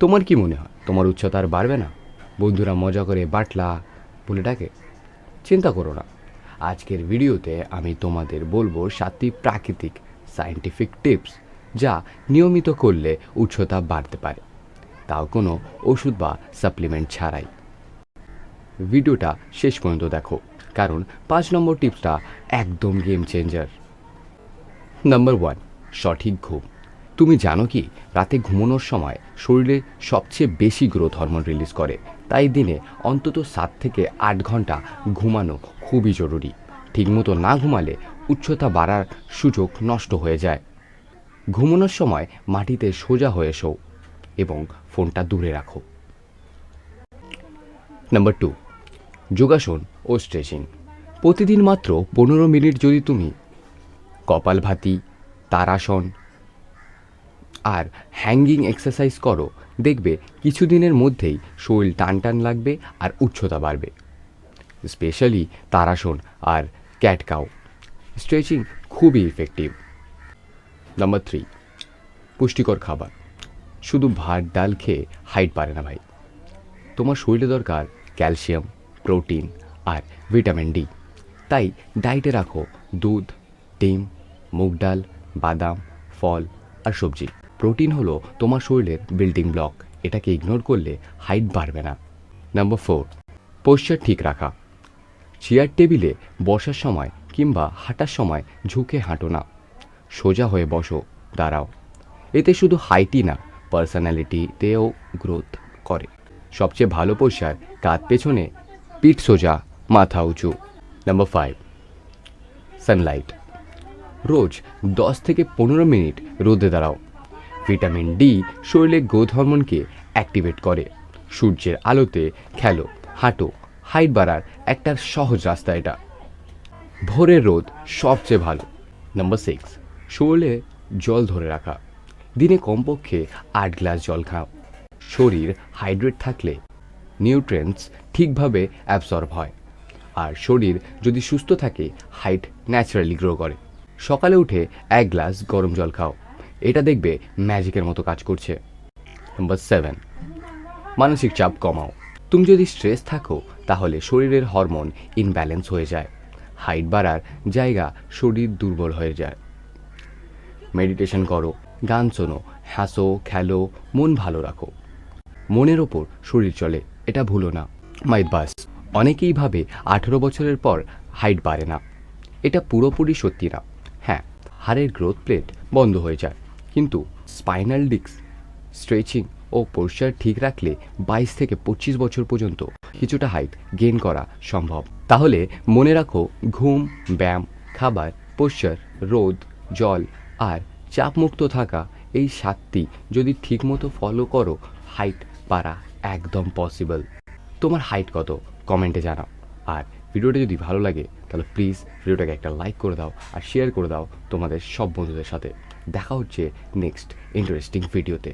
তোমার কি মনে হয়? তোমার উচ্চতা আর বাড়বে না? বন্ধুরা মজা করে বাটলা বলে ডাকে চিন্তা করো না। আজকের ভিডিওতে আমি তোমাদের বলব সাতটি প্রাকৃতিক সায়েন্টিফিক টিপস যা নিয়মিত করলে উচ্চতা বাড়তে পারে। তাও কোনো ওষুধ বা সাপ্লিমেন্ট ছাড়াই। ভিডিওটা শেষ পর্যন্ত দেখো, কারণ পাঁচ নম্বর টিপসটা একদম গেম চেঞ্জার নাম্বার ওয়ান সঠিক ঘুম। তুমি জানো কি, রাতে ঘুমানোর সময় শরীরে সবচেয়ে বেশি গ্রোথ হরমোন রিলিজ করে। তাই দিনে অন্তত সাত থেকে আট ঘণ্টা ঘুমানো খুবই জরুরি। ঠিকমতো না ঘুমালে উচ্চতা বাড়ার সুযোগ নষ্ট হয়ে যায়। ঘুমানোর সময় মাটিতে সোজা হয়ে শো এবং ফোনটা দূরে রাখো। নাম্বার টু, যোগাসন ও স্ট্রেচিং প্রতিদিন মাত্র পনেরো মিনিট যদি তুমি কপালভাতি তারাসন আর হ্যাঙ্গিং এক্সারসাইজ করো। দেখবে কিছুদিনের মধ্যেই শরীর টান টান লাগবে আর উচ্চতা বাড়বে। স্পেশালি তারাসন আর ক্যাটকাও স্ট্রেচিং খুবই ইফেক্টিভ নাম্বার থ্রি পুষ্টিকর খাবার। শুধু ভাত, ডাল খেয়ে হাইট পারে না ভাই। তোমার শরীরে দরকার ক্যালসিয়াম প্রোটিন আর ভিটামিন ডি তাই ডায়েটে রাখো দুধ, ডিম, মুগ ডাল, বাদাম, ফল আর সবজি। প্রোটিন হলো তোমার শরীরের বিল্ডিং ব্লক। এটাকে ইগনোর করলে হাইট বাড়বে না। নাম্বার ফোর পোশ্চার ঠিক রাখা। চেয়ার টেবিলে বসার সময় কিংবা হাঁটার সময় ঝুঁকে হাঁটো না। সোজা হয়ে বসো, দাঁড়াও। এতে শুধু হাইটই না, পার্সোনালিটিতেও গ্রোথ করে। সবচেয়ে ভালো পোশাক কাঁধ পেছনে পিঠ সোজা, মাথা উঁচু। Number five, Sunlight. রোজ দশ থেকে পনেরো মিনিট রোদে দাঁড়াও। ভিটামিন ডি শরীরে গ্রোথ হরমোনকে অ্যাক্টিভেট করে। সূর্যের আলোতে খেলো, হাঁটো, হাইট বাড়ার একটা সহজ রাস্তা এটা। ভোরের রোদ সবচেয়ে ভালো। নাম্বার সিক্স শরীরে জল ধরে রাখা। দিনে কমপক্ষে আট গ্লাস জল খাও। শরীর হাইড্রেট থাকলে নিউট্রেন্টস ঠিকভাবে অ্যাবসর্ব হয়। আর শরীর যদি সুস্থ থাকে, হাইট ন্যাচারালি গ্রো করে। সকালে উঠে এক গ্লাস গরম জল খাও। এটা দেখবে ম্যাজিকের মতো কাজ করছে। নাম্বার সেভেন মানসিক চাপ কমাও। তুমি যদি স্ট্রেস থাকো, তাহলে শরীরের হরমোন ইনব্যালেন্স হয়ে যায়। হাইট বাড়ার জায়গা শরীর দুর্বল হয়ে যায়। মেডিটেশন করো, গান শোনো, হাসো, খেলো, মন ভালো রাখো। মনের ওপর শরীর চলে, এটা ভুলো না। মাইদ বাস অনেকেই ভাবে আঠেরো বছরের পর হাইট বাড়ে না। এটা পুরোপুরি সত্যি না। হ্যাঁ হাড়ের গ্রোথ প্লেট বন্ধ হয়ে যায়। কিন্তু স্পাইনাল ডিস্ক স্ট্রেচিং ও পোস্চার ঠিক রাখলে বাইশ থেকে পঁচিশ বছর পর্যন্ত কিছুটা হাইট গেইন করা সম্ভব। তাহলে মনে রাখো, ঘুম, ব্যায়াম, খাবার পোস্চার রোদ, জল আর চাপমুক্ত থাকা এই সাতটি যদি ঠিকমতো ফলো করো হাইট পারা একদম পসিবল তোমার হাইট কত? কমেন্টে জানাও। আর ভিডিওটা যদি ভালো লাগে, তাহলে প্লিজ ভিডিওটাকে একটা লাইক করে দাও আর শেয়ার করে দাও তোমাদের সব বন্ধুদের সাথে। দেখা হচ্ছে নেক্সট ইন্টারেস্টিং ভিডিওতে